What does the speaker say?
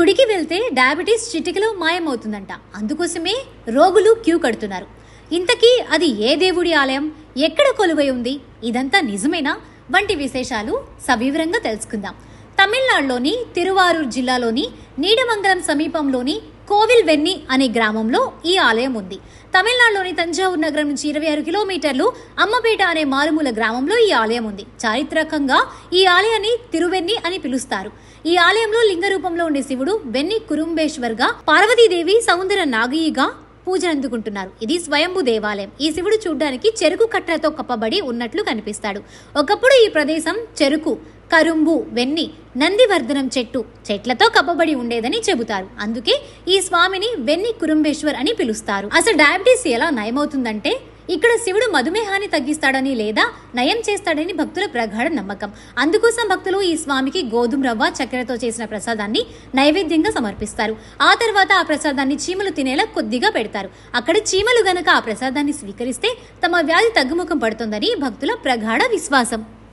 గుడికి వెళ్తే డయాబెటీస్ చిటికలో మాయమవుతుందంట. అందుకోసమే రోగులు క్యూ కడుతున్నారు. ఇంతకీ అది ఏ దేవుడి ఆలయం? ఎక్కడ కొలువై ఉంది? ఇదంతా నిజమేనా? వంటి విశేషాలు సవివరంగా తెలుసుకుందాం. తమిళనాడులోని తిరువారూర్ జిల్లాలోని నీడమంగళం సమీపంలోని కోవిల్ వెన్ని అనే గ్రామంలో ఈ ఆలయం ఉంది. తమిళనాడులోని తంజావూరు నగరం నుంచి ఇరవై ఆరు కిలోమీటర్లు అమ్మపేట అనే మారుమూల గ్రామంలో ఈ ఆలయం ఉంది. చారిత్రకంగా ఈ ఆలయాన్ని తిరువెన్ని అని పిలుస్తారు. ఈ ఆలయంలో లింగ రూపంలో ఉండే శివుడు వెన్ని కురుంబేశ్వర్గా పార్వతీదేవి సౌందర నాగయిగా పూజనందుకుంటున్నారు ఇది స్వయంభూ దేవాలయం. ఈ శివుడు చూడ్డానికి చెరుకు కట్టలతో కప్పబడి ఉన్నట్లు కనిపిస్తాడు. ఒకప్పుడు ఈ ప్రదేశం చెరుకు కరుంబు వెన్ని నందివర్ధనం చెట్టు చెట్లతో కప్పబడి ఉండేదని చెబుతారు. అందుకే ఈ స్వామిని వెన్ని కురుంబేశ్వర్ అని పిలుస్తారు. అసలు డయాబెటీస్ ఎలా నయమవుతుందంటే ఇక్కడ శివుడు మధుమేహాన్ని తగ్గిస్తాడని లేదా నయం చేస్తాడని భక్తుల ప్రగాఢ నమ్మకం. అందుకోసం భక్తులు ఈ స్వామికి గోధుమ రవ్వ చక్కెరతో చేసిన ప్రసాదాన్ని నైవేద్యంగా సమర్పిస్తారు. ఆ తర్వాత ఆ ప్రసాదాన్ని చీమలు తినేలా కొద్దిగా పెడతారు. అక్కడ చీమలు గనక ఆ ప్రసాదాన్ని స్వీకరిస్తే తమ వ్యాధి తగ్గుముఖం పడుతుందని భక్తుల ప్రగాఢ విశ్వాసం.